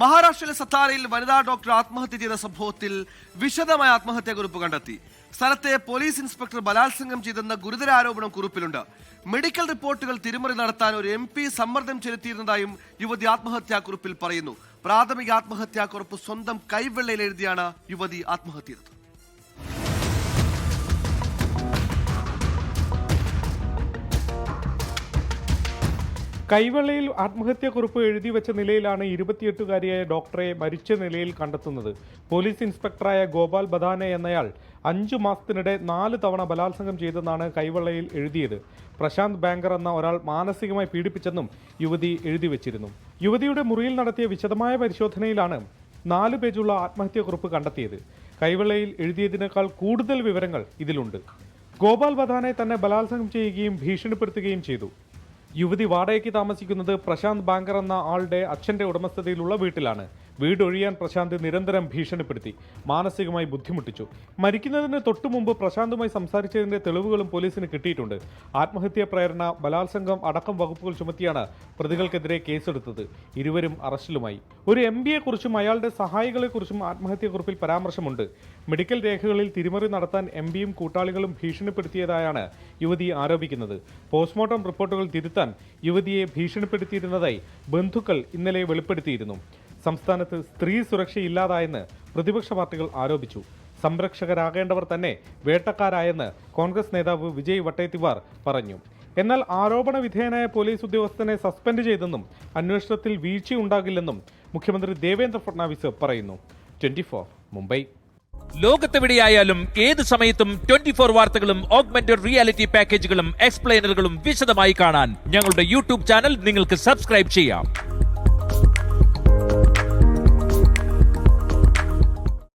മഹാരാഷ്ട്രയിലെ സത്താരയിൽ വനിതാ ഡോക്ടർ ആത്മഹത്യ ചെയ്ത സംഭവത്തിൽ വിശദമായ ആത്മഹത്യാക്കുറിപ്പ് കണ്ടെത്തി. സ്ഥലത്തെ പോലീസ് ഇൻസ്പെക്ടർ ബലാത്സംഗം ചെയ്തെന്ന ഗുരുതര ആരോപണം കുറിപ്പിലുണ്ട്. മെഡിക്കൽ റിപ്പോർട്ടുകൾ തിരിമറി നടത്താൻ ഒരു എം പി സമ്മർദ്ദം ചെലുത്തിയിരുന്നതായും യുവതി ആത്മഹത്യാക്കുറിപ്പിൽ പറയുന്നു. പ്രാഥമിക ആത്മഹത്യാക്കുറിപ്പ് സ്വന്തം കൈവെള്ളയിൽ എഴുതിയാണ് യുവതി ആത്മഹത്യ ചെയ്തത്. കൈവെള്ളയിൽ ആത്മഹത്യാക്കുറിപ്പ് എഴുതി വെച്ച നിലയിലാണ് ഇരുപത്തിയെട്ടുകാരിയായ ഡോക്ടറെ മരിച്ച നിലയിൽ കണ്ടെത്തുന്നത്. പോലീസ് ഇൻസ്പെക്ടറായ ഗോപാൽ ബദാന എന്നയാൾ അഞ്ചു മാസത്തിനിടെ നാല് തവണ ബലാത്സംഗം ചെയ്തെന്നാണ് കൈവെള്ളയിൽ എഴുതിയത്. പ്രശാന്ത് ബാങ്കർ എന്ന ഒരാൾ മാനസികമായി പീഡിപ്പിച്ചെന്നും യുവതി എഴുതി വെച്ചിരുന്നു. യുവതിയുടെ മുറിയിൽ നടത്തിയ വിശദമായ പരിശോധനയിലാണ് നാല് പേജുള്ള ആത്മഹത്യാക്കുറിപ്പ് കണ്ടെത്തിയത്. കൈവെള്ളയിൽ എഴുതിയതിനേക്കാൾ കൂടുതൽ വിവരങ്ങൾ ഇതിലുണ്ട്. ഗോപാൽ ബദാനെ തന്നെ ബലാത്സംഗം ചെയ്യുകയും ഭീഷണിപ്പെടുത്തുകയും ചെയ്തു. യുവതി വാടകയ്ക്ക് താമസിക്കുന്നത് പ്രശാന്ത് ബാങ്കർ എന്ന ആളുടെ അച്ഛന്റെ ഉടമസ്ഥതയിലുള്ള വീട്ടിലാണ്. വീട് ഒഴിയാൻ പ്രശാന്ത് നിരന്തരം ഭീഷണിപ്പെടുത്തി മാനസികമായി ബുദ്ധിമുട്ടിച്ചു. മരിക്കുന്നതിന് തൊട്ടു മുമ്പ് പ്രശാന്തുമായി സംസാരിച്ചതിന്റെ തെളിവുകളും പോലീസിന് കിട്ടിയിട്ടുണ്ട്. ആത്മഹത്യാ പ്രേരണ ബലാത്സംഗം അടക്കം വകുപ്പുകൾ ചുമത്തിയാണ് പ്രതികൾക്കെതിരെ കേസെടുത്തത്. ഇരുവരും അറസ്റ്റിലുമായി. ഒരു എം കുറിച്ചും അയാളുടെ സഹായികളെക്കുറിച്ചും ആത്മഹത്യാക്കുറിപ്പിൽ പരാമർശമുണ്ട്. മെഡിക്കൽ രേഖകളിൽ തിരിമറി നടത്താൻ എം പിയും കൂട്ടാളികളും ഭീഷണിപ്പെടുത്തിയതായാണ് യുവതി ആരോപിക്കുന്നത്. പോസ്റ്റ്മോർട്ടം റിപ്പോർട്ടുകൾ തിരുത്താൻ യുവതിയെ ഭീഷണിപ്പെടുത്തിയിരുന്നതായി ബന്ധുക്കൾ ഇന്നലെ വെളിപ്പെടുത്തിയിരുന്നു. സംസ്ഥാനത്ത് സ്ത്രീ സുരക്ഷയില്ലാതായെന്ന് പ്രതിപക്ഷ പാർട്ടികൾ ആരോപിച്ചു. സംരക്ഷകരാകേണ്ടവർ തന്നെ വേട്ടക്കാരായെന്ന് കോൺഗ്രസ് നേതാവ് വിജയ് വട്ടേത്തിവാർ പറഞ്ഞു. എന്നാൽ ആരോപണ വിധേയനായ പോലീസ് ഉദ്യോഗസ്ഥനെ സസ്പെൻഡ് ചെയ്തെന്നും അന്വേഷണത്തിൽ വീഴ്ചയുണ്ടാകില്ലെന്നും മുഖ്യമന്ത്രി ദേവേന്ദ്ര ഫട്നാവിസ് പറയുന്നു. ട്വന്റി മുംബൈ. ലോകത്തെവിടെയായാലും ഏത് സമയത്തും ട്വന്റി ഫോർ വാർത്തകളും ഓഗ്മെന്റഡ് റിയാലിറ്റി പാക്കേജുകളും എക്സ്പ്ലെയിനറുകളും വിശദമായി കാണാൻ ഞങ്ങളുടെ യൂട്യൂബ് ചാനൽ നിങ്ങൾക്ക് സബ്സ്ക്രൈബ് ചെയ്യാം.